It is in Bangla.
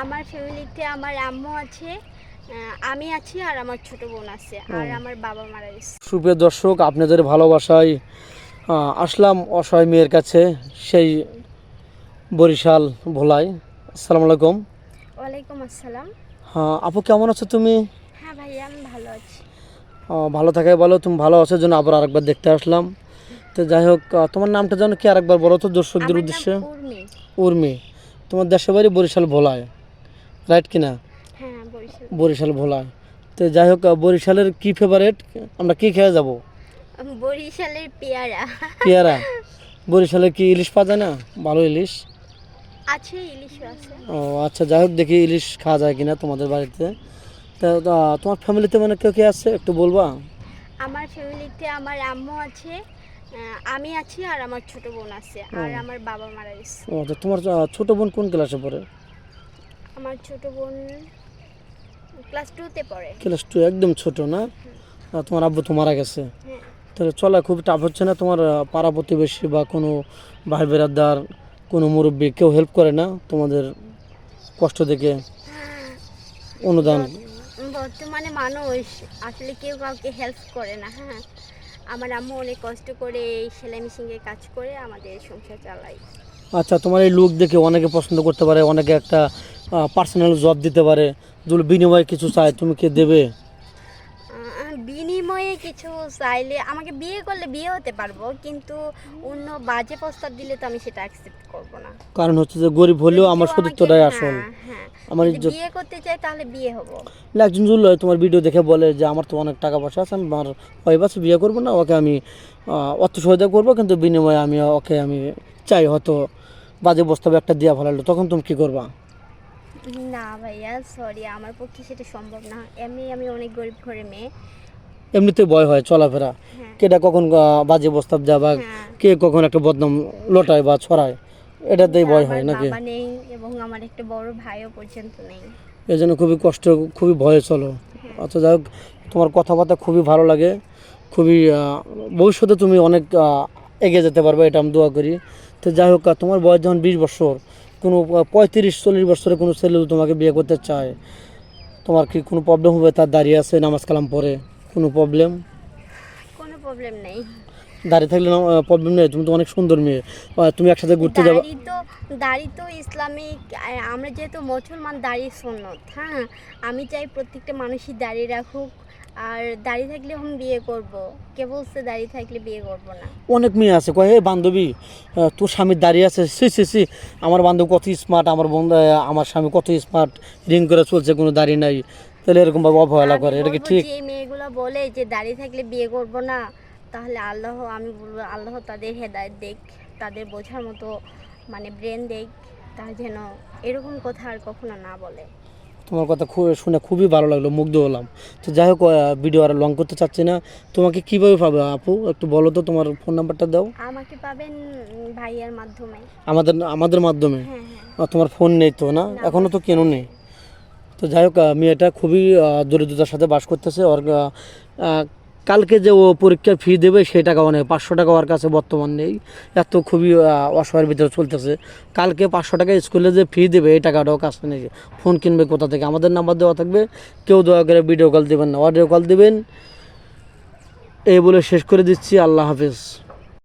আমার ফ্যামিলিতে আমার আম্মু আছে আমি আছি আর আমার ছোট বোন আছে আর আমার বাবা মারা গেছে। সুপ্রিয় দর্শক আপনাদের ভালোবাসায় আসলাম অসহায় মেয়ের কাছে সেই বরিশাল ভোলায়। আসসালামু আলাইকুম। ওয়ালাইকুম আসসালাম। হ্যাঁ আপু কেমন আছো তুমি? হ্যাঁ ভাই আমি ভালো আছি। ভালো থাকাই বলো তুমি ভালো আছো জন্য আবার আরেকবার দেখতে আসলাম। তো যাই হোক তোমার নামটা যেন কি আরেকবার বলো তো দর্শকদের উদ্দেশ্যে? উর্মি। উর্মি। তোমার দেশের বাড়ি বরিশাল ভোলায়। রাইট কিনা? হ্যাঁ বরিশাল। বরিশাল ভোলায় তো যাই হোক বরিশালের কি ফেভারেট আমরা কি খেয়ে যাব? বরিশালের পেয়ারা। পেয়ারা? বরিশালে কি ইলিশ পাওয়া যায় না? ভালো ইলিশ? আছে ইলিশও আছে। ও আচ্ছা যাই হোক দেখি ইলিশ খাওয়া যায় কিনা তোমাদের বাড়িতে। তা তোমার ফ্যামিলিতে মানে কেউ কে আছে? একটু বলবা? আমার ফ্যামিলিতে আমার আম্মু আছে আমি আছি আর আমার ছোট বোন আছে। আর আমার বাবা মারা গেছে। ও তোমার ছোট বোন কোন ক্লাসে পড়ে? আমার ছোট বোন ক্লাস টুতে পড়ে। ক্লাস টু একদম ছোট না? আর তোমার আব্বু তো মারা গেছে। হ্যাঁ। তাহলে চলা খুব টাফ হচ্ছে না? তোমার পাড়া প্রতিবেশী বা কোনো ভাই বেরাদার কোনো মুরব্বী কেউ হেল্প করে না তোমাদের কষ্ট দেখে? অনুদান? বর্তমানে মানুষ আসলে কেউ কাউকে হেল্প করে না হ্যাঁ। আমার আম্মু অনেক কষ্ট করে এই সেলাই মেশিনের কাজ করে আমাদের সংসার চালায়। আচ্ছা তোমার এই লুক দেখে অনেকে পছন্দ করতে পারে অনেকে একটা পার্সোনাল জব দিতে পারে। যদি বিনিময়ে কিছু চায় তুমি কি দেবে? বিনিময়ে কিছু চাইলে আমাকে বিয়ে করলে বিয়ে হতে পারব কিন্তু অন্য বাজে প্রস্তাব দিলে তো আমি সেটা অ্যাকসেপ্ট করব না। কারণ হচ্ছে যে গরিব হলেও আমার কেউ সতীর্থটাই আসল। হ্যাঁ। আমার ইজ্জত বিয়ে করতে চাই তাহলে বিয়ে হব। একজন জুল তোমার ভিডিও দেখে বলে যে আমার তো অনেক টাকা পয়সা আছে আমি আমার ওই বাচ্চা বিয়ে করব না ওকে আমি অর্থ সহায়তা করব কিন্তু বিনিময়ে আমি ওকে আমি চাই হয়তো বাজে বস্তাবে একটা দিয়া ভালো তখন তুমি কি করবা? না ভাইয়া সরি আমার পক্ষে সেটা সম্ভব না। এমনি আমি অনেক গরিব ঘরে মেয়ে। এমনিতে ভয় হয় চলাফেরা। হ্যাঁ। কেটা কখন বাজে বস্তাব যা বা হ্যাঁ। কে কখন একটা বদনাম লোটায় বা ছড়ায় এটাতেই ভয় হয় নাকি? বাবা নেই এবং আমার একটা বড় ভাইও পর্যন্ত নেই। এই জন্য খুবই কষ্ট খুবই ভয়ে চলো। আচ্ছা যাই হোক তোমার কথাবার্তা খুবই ভালো লাগে। খুবই ভবিষ্যতে তুমি অনেক এগিয়ে যেতে পারবে এটা আমি দোয়া করি। তো যাই হোক তোমার বয়স যখন বিশ বছর কোনো পঁয়ত্রিশ চল্লিশ বছরে কোনো ছেলে তোমাকে বিয়ে করতে চায় তোমার কি কোনো প্রবলেম হবে তার দাঁড়িয়ে আছে নামাজ কালাম পরে কোনো প্রবলেম কোনো প্রবলেম নেই। দাঁড়িয়ে থাকলে প্রবলেম নেই? তুমি তো অনেক সুন্দর মেয়ে। তুমি একসাথে ঘুরতে যাবে। দাড়ি তো ইসলামিক আমরা যেহেতু মুসলমান দাড়ি সুন্নত হ্যাঁ? আমি চাই প্রত্যেকটা মানুষই দাঁড়িয়ে রাখুক। আর দাড়ি থাকলে আমি বিয়ে করব। কে বলছে দাড়ি থাকলে বিয়ে করব না? অনেক মেয়ে আছে কয় হে বান্ধবী তোর স্বামীর দাঁড়িয়ে আছে? সি সি সি আমার বান্ধব কত স্মার্ট আমার বন্ধু আমার স্বামী কত স্মার্ট রিং করে চলছে কোনো দাড়ি নাই। তাহলে এরকম ভাবে অবহেলা করে এটা কি ঠিক? যে মেয়েগুলো বলে যে দাড়ি থাকলে বিয়ে করব না তাহলে আল্লাহ আমি বলব আল্লাহ তাদের হেদায়েত দেখ তাদের বোঝার মতো মানে ব্রেন দেখ তা যেন এরকম কথা আর কখনো না বলে। তোমার কথা খুব শুনে খুবই ভালো লাগল মুগ্ধ হলাম। তো যাই হোক ভিডিও আর লং করতে চাচ্ছি না। তোমাকে কীভাবে পাবে আপু? একটু বলো তো তোমার ফোন নাম্বারটা দাও। আমাকে পাবেন ভাইয়ের মাধ্যমে। আমাদের আমাদের মাধ্যমে? হ্যাঁ হ্যাঁ। তোমার ফোন নেই তো না? এখনও তো কেন নেই। তো যাই হোক মেয়েটা খুবই দরিদ্রতার সাথে বাস করতেছে। ওর কালকে যে ও পরীক্ষার ফি দেবে সেই টাকা নেই পাঁচশো টাকা ওর কাছে বর্তমান নেই। এত খুবই অসহায়ের ভিতরে চলতেছে। কালকে পাঁচশো টাকা স্কুলে যে ফি দেবে, এই টাকাটাও কাছে নেই। ফোন কিনবে কোথা থেকে? আমাদের নাম্বার দেওয়া থাকবে। কেউ দয়া করে ভিডিও কল দেবেন না। অডিও কল দেবেন। এই বলে শেষ করে দিচ্ছি। আল্লাহ হাফেজ।